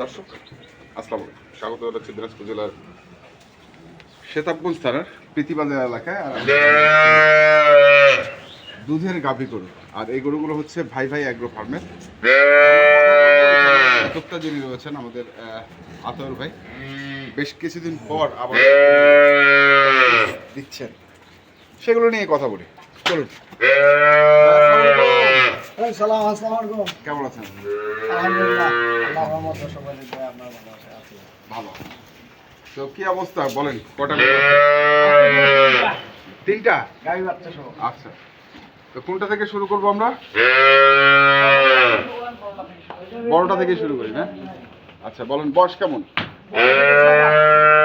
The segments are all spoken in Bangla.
দর্শক আসসালামু আলাইকুম। স্বাগত জানাচ্ছি দিনাজপুর জেলার শেতাবগঞ্জ থানার প্রীতিবাজার এলাকায়। আর দুধের গাভী গরু। আর এই গরুগুলো হচ্ছে ভাই ভাই অ্যাগ্রো ফার্মের উদ্যোক্তা যিনি রয়েছেন আমাদের আহ, আতর ভাই বেশ কিছুদিন পর আবার দিচ্ছেন। সেগুলো নিয়ে কথা বলি। চলুন। সালাম আসসালামু আলাইকুম। কেমন আছেন? আলহামদুলিল্লাহ আল্লাহর রহমতে সবাই আপনার ভালো আছে ভালো। তো কি অবস্থা? বলেন কটা তিনটা? গাড়ি বাচ্চা সহ আচ্ছা। তো কোনটা থেকে শুরু করব আমরা? বড়টা থেকে শুরু করি না আচ্ছা বলেন বয়স কেমন?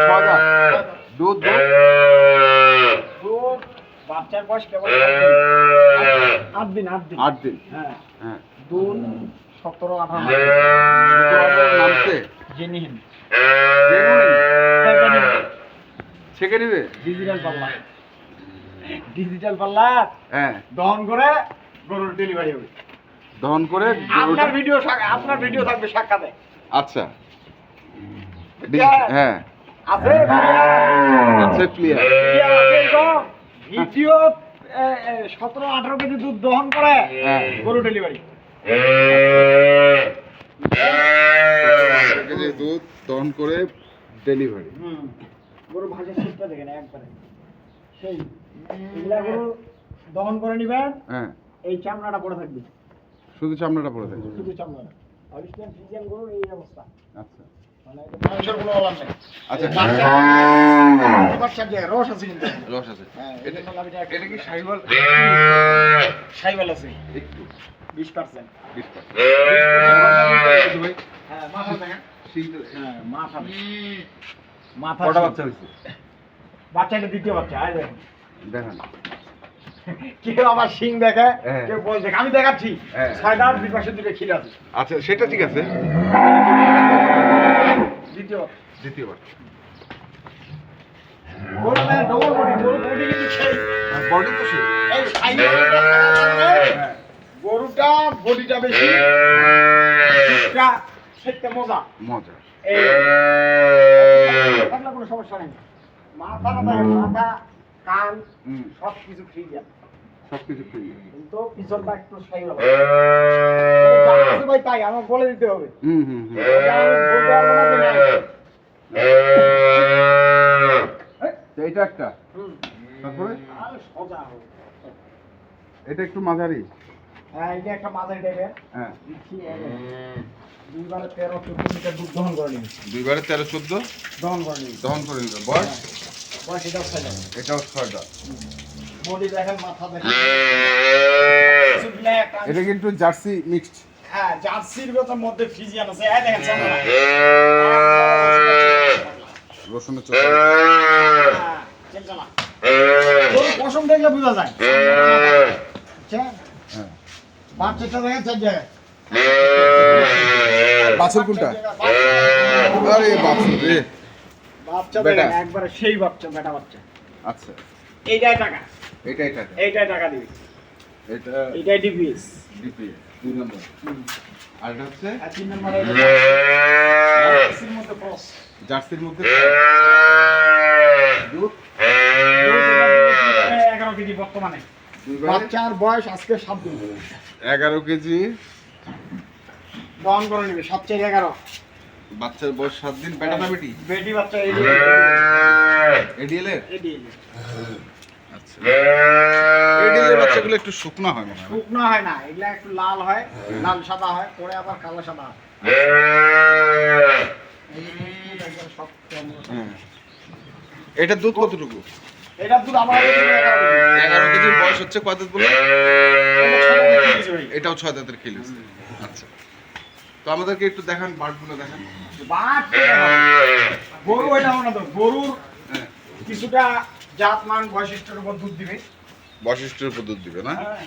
ছয় দুধ দুধ দুধ? বাচ্চার বয়স কেমন আট দিন আট দিন। আট দিন? হ্যাঁ। হ্যাঁ। দুধ সতেরো আঠারো। নামছে জেনিহীন ছেকে নিবে? ডিজিটাল পাল্লা ডিজিটাল পাল্লা হ্যাঁ। দহন করে গরুর ডেলিভারি হবে। দহন করে আপনার ভিডিও আপনার ভিডিও থাকবে সাক্ষাতে। আচ্ছা। হ্যাঁ। আছে? আচ্ছা ক্লিয়ার ভিডিও সতেরো আঠারো কেজি দুধ দহন করে। গরু ডেলিভারি কেজি দুধ দহন করে ডেলিভারি গরু ভাষা শিখতে দেখেন একবারে। সেই এগুলা গরু দহন করে নিবেন হ্যাঁ। এই চামড়াটা পড়ে থাকবে। শুধু চামড়াটা পড়ে থাকে শুধু চামড়াটা। অরিজিনাল ফিজিয়ান গরু এই অবস্থা। আচ্ছা। বাচ্চা- মাথা হয়েছে? বাচ্চাটা দ্বিতীয় বাচ্চা আয় দেখেন। দেখান। কেউ আমার সিং দেখে হ্যাঁ। কেউ বল দেখে। আমি দেখাচ্ছি। হ্যাঁ। ছয়টা দুই পাশে দুটো খিল আছে। আচ্ছা সেটা ঠিক আছে। দ্বিতীয় দ্বিতীয়বার ডবল বডি গরু বডি কিন্তু সেই বডি তো সে এই সাইকেলটা গরুটা বডিটা বেশি। সেটা মজা। মজা। কোনো সমস্যা নেই। মাথা মাথা কান সব কিছু ফ্রি যায় সব কিছু ফ্রি কিন্তু পিছনটা একটু সাই হবে। ভাই তাই আমার বলে দিতে হবে। হুম হুম হুম। এটা। তো এটা একটা। তারপরে? আরে সোজা হবে। এটা একটু মাঝারি। হ্যাঁ, যে একটা মাঝারি টাইপের হ্যাঁ। দুইবারে তেরো চোদ্দ লিটার দুধ দহন করে নিবি দুইবারে তেরো চোদ্দ? দহন করে নিবি দহন করে নিল বয়স? বয়স এটাও যাবে এটাও ছয়টা। বডি দেখেন মাথা দেখেন। এটা কিন্তু জার্সি মিক্সড। হ্যাঁ জার্সির ভেতর মধ্যে ফিজিয়ান আছে। এই দেখেন চামড়া। রসুনের চোখা হ্যাঁ। পশম দেখলে বোঝা যায়। আচ্ছা হ্যাঁ। বাচ্চাটা দেখেন চার জায়গায়। বাছুর কোনটা? আরে বাছুর রে। বাচ্চা। দেখেন একবারে সেই বাচ্চা বেটা বাচ্চা। আচ্ছা। এইটাই টাকা। এটা এটা এটা। এইটাই টাকা দিবি। এটা এইটাই ডিপিএস ডিপি দুই নম্বর। আর এটা হচ্ছে? তিন নম্বরে জার্সির মধ্যে ক্রস জার্সির মধ্যে দুধ? এগারো কেজি বর্তমানে। বাচ্চার বয়স আজকে সাত দিন। এগারো কেজি। দহন করে নিবে সাত চার এগারো। বাচ্চার বয়স সাত দিন বেটা না বেটি? বেটি বাচ্চা এডিএল এডিএল আচ্ছা। বাচ্চাগুলো একটু শুকনো হয় মনে হয়। শুকনো হয় না এগুলা একটু লাল হয় লাল সাদা হয় পরে আবার কালো সাদা হয়। হ্যাঁ। এটা দুধ কতটুকু? এটার দুধ আমার এগারো কেজি। কেজির বয়স হচ্ছে কয় দাঁত বলে এটা। এটাও ছয় দাঁতের কিলো আচ্ছা। তো আমাদেরকে একটু দেখান বার্ডগুলো দেখান। বাট গরু এটা না তো? গরুর হ্যাঁ। কিছুটা জাত মান বৈশিষ্ট্যের উপর দুধ দিবে। বৈশিষ্ট্যের উপর দুধ দিবে না? হ্যাঁ।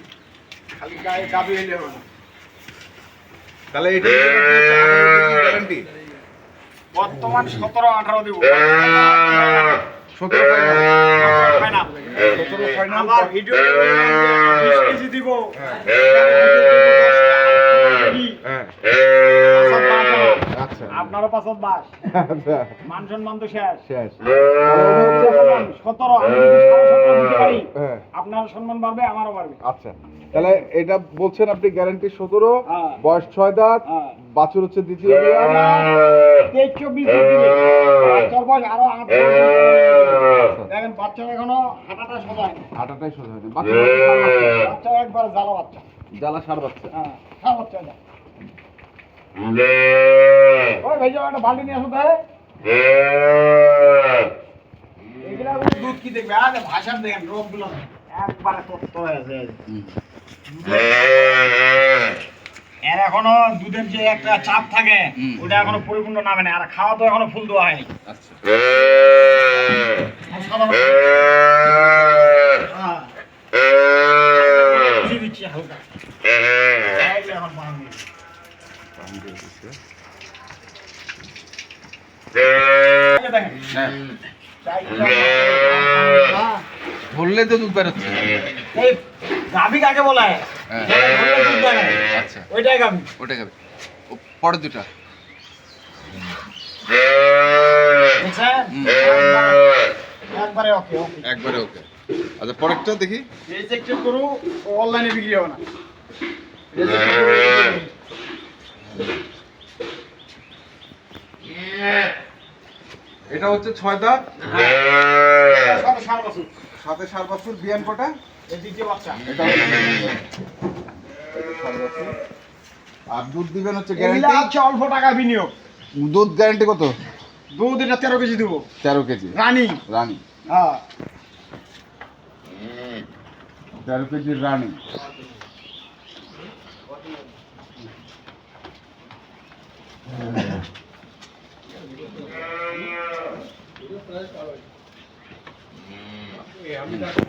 খালি গায়ে গাবি হইলে হবে না। তাহলে এটা গ্যারান্টি বর্তমান সতেরো আঠারো দিব। সতেরো ফাইনাল সতেরো ফাইনাল আমার ভিডিও কেজি দিব। কেজি, পাঁচ। আপনারও পাঁচত বাস। আচ্ছা। মান সম্মান তো শেষ। শেষ। সতেরো আমি যদি সাড়ে সতেরো দিতে পারি হ্যাঁ আপনার সম্মান বাড়বে আমারও বাড়বে। আচ্ছা তাহলে এটা বলছেন আপনি গ্যারান্টি সতেরো হ্যাঁ। বয়স ছয় দাঁত হ্যাঁ। বাছুর হচ্ছে দ্বিতীয় চব্বিশ বয়স আরও দেখেন বাচ্চার এখনও হাঁটাটা সোজায় হাঁটাটাই সোজা হয়নি বাচ্চা বাচ্চা। বাচ্চা একবার জ্বালা বাচ্চা। জ্বালা সার বাচ্চা। হ্যাঁ সার বাচ্চা এটা ওই ভাই যাও একটা বালতি নিয়ে আসো তাই এগুলা দুধ কি দেখবে? আরে ভাষা দেখেন রোগগুলো। একবারে তত্ত্ব এর এখনও দুধের যে একটা চাপ থাকে ওটা এখনও পরিপূর্ণ নামে না আর খাওয়া তো এখনও ফুল দেওয়া হয়নি। আচ্ছা। হ্যাঁ, হালকা। এখন পানি। দেখেন, হ্যাঁ। হ্যাঁ, ধরলে তো দুধ বেরোচ্ছে। এই গাভী কাকে বলা হয়? হ্যাঁ। আচ্ছা। ওইটাই গাভী। ওটা খাবে ও, পরের দুটা একবারে ওকে ওকে একবারে ওকে আচ্ছা পরেরটা দেখি। এই চেক চেক করু অনলাইনে বিক্রি হবে না। এটা হচ্ছে ছয় দাঁত। সাথে সার বছর সাত বছর বিয়ান কটা? দ্বিতীয় বাচ্চা। এটা। আর দুধ দিবেন হচ্ছে গ্যারান্টি হচ্ছে অল্প টাকা বিনিয়োগ। দুধ গ্যারান্টি কত? দুধ এটা তেরো কেজি দেবো। তেরো কেজি। রানি। রানী। হ্যাঁ। তেরো কেজির রানী। যে দেখেন।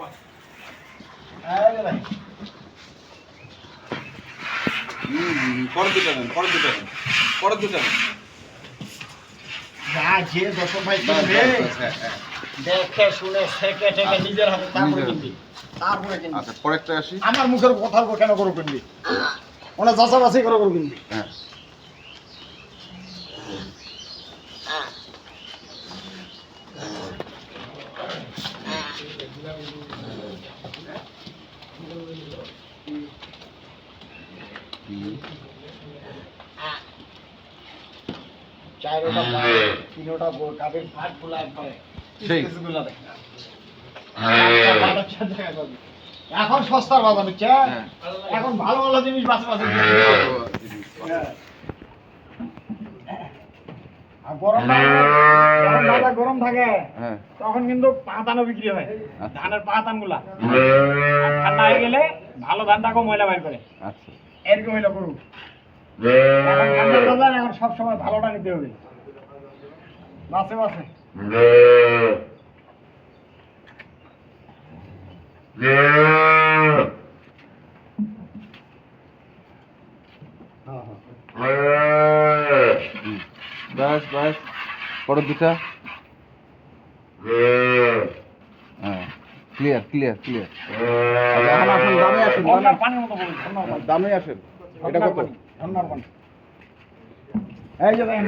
পরের দুটা নেন পরের দুটা নেন পরের দুটা নেন যা যে দর্শক ভাই কিনবে বাস, বাস, হ্যাঁ, হ্যাঁ। দেখে শুনে শেখে টেকে নিজের হাতে তারপরে নিজের হাতে। কিনবি। তারপরে কিনবি। আচ্ছা পরেরটা আসি। আমার মুখের কথার উপর কেন করে কিনবি? ওনা যাচা বাছাই করে করে কিনবি। হ্যাঁ। কাপের ভাত একবারে। টাকা করে। এখন সস্তার বাজার হচ্ছে হ্যাঁ। এখন ভালো ভালো জিনিস বাঁচা আর গরম গরম থাকে হ্যাঁ। তখন কিন্তু পাতানো বিক্রি হয়। আচ্ছা। ধানের পাতানগুলা ঠান্ডা হয়ে গেলে ভালো ধানটাকেও ময়লা বাইর করে। আচ্ছা। এরকম হইল করুন এখন সবসময় ভালোটা নিতে হবে। বাসে বাসে। ব্যাস ব্যাস। পরের দুটা। হ্যাঁ। ক্লিয়ার ক্লিয়ার ক্লিয়ার এখন আসেন দামে আসেন দামে আসেন। এটা কত? পানি, ঝর্ণার এই যে দেখেন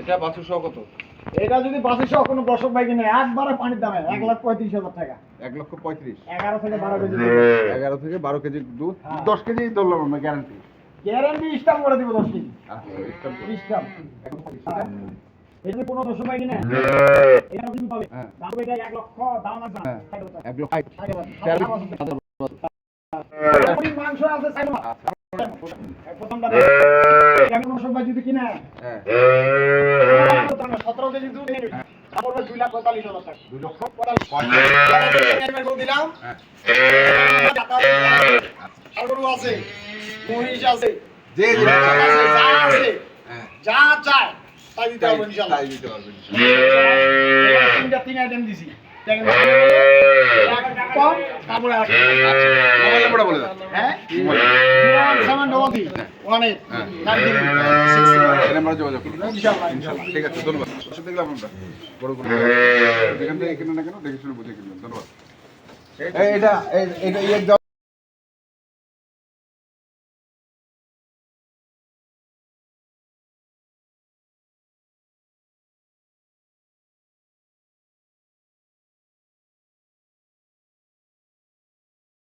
এটা বাছুর সহ কত? এটা যদি বাসে সহ কোনো দর্শক ভাই কিনে একবারে পানির দামে এক লাখ পঁয়ত্রিশ হাজার টাকা। এক লক্ষ পঁয়ত্রিশ। এগারো থেকে বারো কেজি এগারো থেকে বারো কেজি দুধ। হ্যাঁ। দশ কেজি ধরলাম আমরা গ্যারান্টি গ্যারান্টি স্টাম্প করে দিব দশ কেজি। আচ্ছা স্টাম্প এই কোনো দর্শক ভাই কিনে এটা কিন্তু পাবে। হ্যাঁ। দাম এটা এক লক্ষ দাম আছে। হ্যাঁ। এক লক্ষ ষাট হাজার। তেরো ষাট হাজার। হাজার। মোটামুটি মাংস আছে ষাট হাজার। আচ্ছা। প্রথমটা আমি দর্শক ভাই যদি কিনে। হ্যাঁ। সতেরো কেজি দুধ নিয়ে দুই লাখ পঁয়তাল্লিশ হাজার টাকা। দুই লক্ষ পঁয়তাল্লিশ পঁয়তাল্লিশ। দিলাম। হ্যাঁ। আর গরু আছে মহিষ আছে যে আছে, হ্যাঁ। চায় তাই দিতে ইনশাল্লাহ। তাই তিনটা তিন আইটেম দিছি। ধন্যবাদ না কেন দেখে বুঝে ধন্যবাদ এটা এটা ইয়ে